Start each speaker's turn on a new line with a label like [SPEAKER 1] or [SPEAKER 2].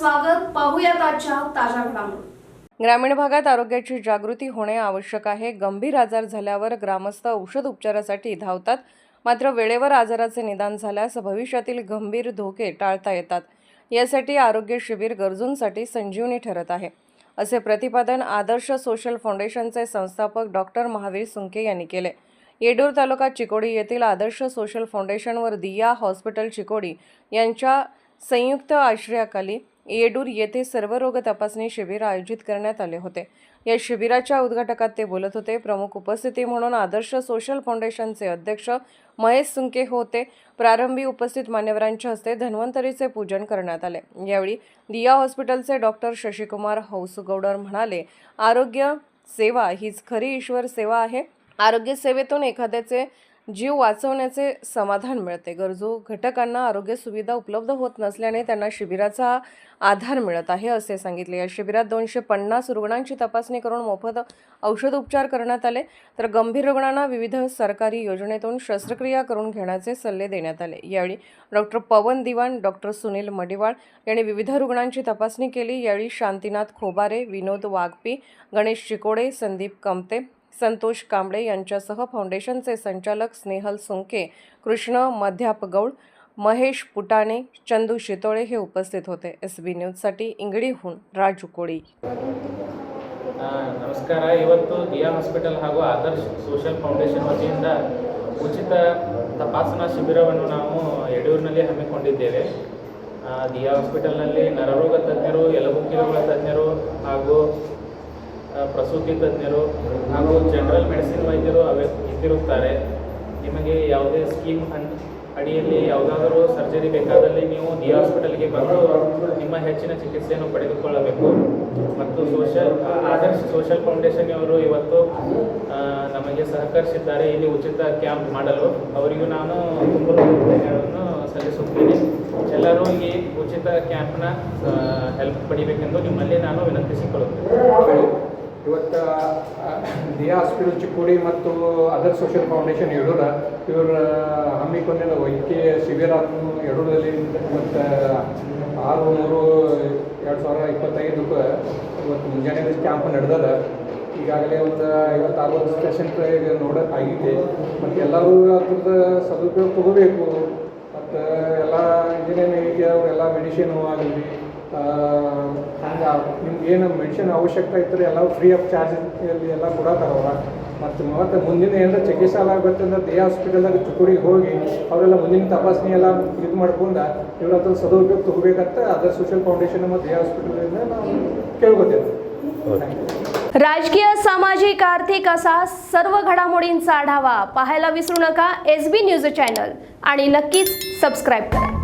[SPEAKER 1] स्वागत. पाहूयात आजच्या ताज्या घडामोडी.
[SPEAKER 2] ग्रामीण भागात आरोग्याची जागृती होणे आवश्यक आहे. गंभीर आजार झाल्यावर ग्रामस्थ औषध उपचारासाठी धावतात. मात्र वेळेवर आजाराचे निदान झाल्यास भविष्यातील गंभीर धोके टाळता येतात. यासाठी आरोग्य शिबिर गरजूंसाठी संजीवनी ठरत आहे. असे प्रतिपादन आदर्श सोशल फाउंडेशनचे संस्थापक डॉक्टर महावीर सुंके यांनी केले. येडूर तालुका चिकोडी येथील आदर्श सोशल फाउंडेशनवर दिया हॉस्पिटल चिकोडी यांच्या संयुक्त आश्रयाखाली येडूर येथे सर्व रोग तपासणी शिबिर आयोजित करण्यात आले होते. या शिबिराच्या उद्घाटकात ते बोलत होते. प्रमुख उपस्थिती म्हणून आदर्श सोशल फाउंडेशनचे अध्यक्ष महेश सुंके होते. प्रारंभी उपस्थित मान्यवरांच्या हस्ते धन्वंतरीचे पूजन करण्यात आले. यावेळी दिया हॉस्पिटलचे डॉक्टर शशिकुमार हौसगौडर म्हणाले आरोग्य सेवा हीच खरी ईश्वर सेवा आहे. आरोग्य सेवेतून एखाद्याचे जीव वाचवण्याचे समाधान मिळते. गरजू घटकांना आरोग्य सुविधा उपलब्ध होत नसल्याने त्यांना शिबिराचा आधार मिळत आहे असे सांगितले. या शिबिरात दोनशे पन्नास रुग्णांची तपासणी करून मोफत औषध उपचार करण्यात आले. तर गंभीर रुग्णांना विविध सरकारी योजनेतून शस्त्रक्रिया करून घेण्याचे सल्ले देण्यात आले. यावेळी डॉक्टर पवन दिवाण डॉक्टर सुनील मडिवाळ यांनी विविध रुग्णांची तपासणी केली. यावेळी शांतीनाथ खोबारे विनोद वाघपी गणेश चिकोडे संदीप कमते संतोष कांबळे यांच्यासह फाउंडेशनचे संचालक स्नेहल सुंके कृष्ण मध्याप गौड महेश पुटाणे चंदू शितोळे हे उपस्थित होते एस बी न्यूजसाठी इंगडीहून राजू कोळी
[SPEAKER 3] ಆ, ನಮಸ್ಕಾರ ಇವತ್ತು ದಿಯಾ ಹಾಸ್ಪಿಟಲ್ ಹಾಗೂ ಆದರ್ಶ್ ಸೋಷಿಯಲ್ ಫೌಂಡೇಶನ್ ವತಿಯಿಂದ ಉಚಿತ ತಪಾಸಣಾ ಶಿಬಿರವನ್ನು ನಾವು ಯಡಿಯೂರಿನಲ್ಲಿ ಹಮ್ಮಿಕೊಂಡಿದ್ದೇವೆ ಆ, ದಿಯಾ ಹಾಸ್ಪಿಟಲ್ನಲ್ಲಿ ನರರೋಗ ತಜ್ಞರು ಎಲುಬುಕ್ಕಿರೋಗ ತಜ್ಞರು ಹಾಗೂ ಆ, ಪ್ರಸೂತಿ ತಜ್ಞರು ಹಾಗೂ ಜನರಲ್ ಮೆಡಿಸಿನ್ ವೈದ್ಯರು ಅವೇ ಇದ್ದಿರುತ್ತಾರೆ. ನಿಮಗೆ ಯಾವುದೇ ಸ್ಕೀಮ್ ಅಡಿಯಲ್ಲಿ ಯಾವುದಾದರೂ ಸರ್ಜರಿ ಬೇಕಾದಲ್ಲಿ ನೀವು ನಿ ಹಾಸ್ಪಿಟಲ್ಗೆ ಬಂದು ನಿಮ್ಮ ಹೆಚ್ಚಿನ ಚಿಕಿತ್ಸೆಯನ್ನು ಪಡೆದುಕೊಳ್ಳಬೇಕು. ಮತ್ತು ಸೋಷಲ್ ಆದರ್ಶ್ ಸೋಷಲ್ ಫೌಂಡೇಶನ್ ಅವರು ಇವತ್ತು ನಮಗೆ ಸಹಕರಿಸಿದ್ದಾರೆ. ಇಲ್ಲಿ ಉಚಿತ ಕ್ಯಾಂಪ್ ಮಾಡಲು. ಅವರಿಗೂ ನಾನು ತುಂಬ ಧನ್ಯವಾದಗಳನ್ನು ಸಲ್ಲಿಸುತ್ತೇನೆ. ಎಲ್ಲರೂ ಈ ಉಚಿತ ಕ್ಯಾಂಪ್ನ ಹೆಲ್ಪ್ ಪಡಿಬೇಕೆಂದು ನಿಮ್ಮಲ್ಲಿ ನಾನು ವಿನಂತಿಸಿಕೊಳ್ಳುತ್ತೇನೆ.
[SPEAKER 4] ಇವತ್ತು ದಿಯಾ ಹಾಸ್ಪಿಟಲ್ ಚಿಕ್ಕೋಡಿ ಮತ್ತು ಅದರ್ ಸೋಷಿಯಲ್ ಫೌಂಡೇಶನ್ ಯಡೂರ ಇವರ ಹಮ್ಮಿಕೊಂಡಿದ್ದ ವೈದ್ಯಕೀಯ ಶಿಬಿರ ಯಡೂರಲ್ಲಿ ಮತ್ತು ಆರು, ಮೂರು, ಎರಡು ಸಾವಿರ ಇಪ್ಪತ್ತೈದು ಇವತ್ತು ಮುಂಜಾನೆ ಕ್ಯಾಂಪ್ ನಡೆದದ. ಈಗಾಗಲೇ ಒಂದು ಐವತ್ತು ಅರವತ್ತು ಪೇಷಂಟ್ ಈಗ ನೋಡೋಕೆ ಆಗಿದೆ. ಮತ್ತು ಎಲ್ಲರೂ ಅದ್ರದ್ದು ಸದುಪಯೋಗ ತಗೋಬೇಕು. ಮತ್ತು ಎಲ್ಲ ಇಂಜಿನಿಯರಿಂಗ್ ಅವರೆಲ್ಲ ಮೆಡಿಸಿನ್ ಆಗಲಿ ನಿಮ್ಗೆ ಏನು ಮೆಡಿಸಿನ್ ಅವಶ್ಯಕತೆ ಇದ್ದರೆ ಎಲ್ಲ ಫ್ರೀ ಆಫ್ ಚಾರ್ಜ್ ಎಲ್ಲ ಕೊಡತ್ತಾರವ್ರ ಮತ್ತು ಮತ್ತು ಮುಂದಿನ ಏನಾರ ಚಿಕಿತ್ಸೆ ಆಗಬೇಕಂದ್ರೆ ದೇ ಹಾಸ್ಪಿಟಲ್ದಾಗ ಚಿಕ್ಕುಡಿಗೆ ಹೋಗಿ ಅವರೆಲ್ಲ ಮುಂದಿನ ತಪಾಸಣೆ ಎಲ್ಲ ಇದು ಮಾಡ್ಕೊಂಡು ಇವ್ರ ಹತ್ರ ಸದುಪಯೋಗ ತಗೋಬೇಕಂತ ಅದರ್ ಸೋಷಿಯಲ್ ಫೌಂಡೇಶನ್ ಮತ್ತು ದೇ ಹಾಸ್ಪಿಟಲಿಂದ ನಾವು ಕೇಳ್ಕೊತೇವೆ ಥ್ಯಾಂಕ್ ಯು
[SPEAKER 1] राजकीय सामाजिक आर्थिक असा सर्व घडामोडींचा आढावा पाहायला विसरू नका एस बी न्यूज चॅनल आणि नक्कीच सबस्क्राईब करा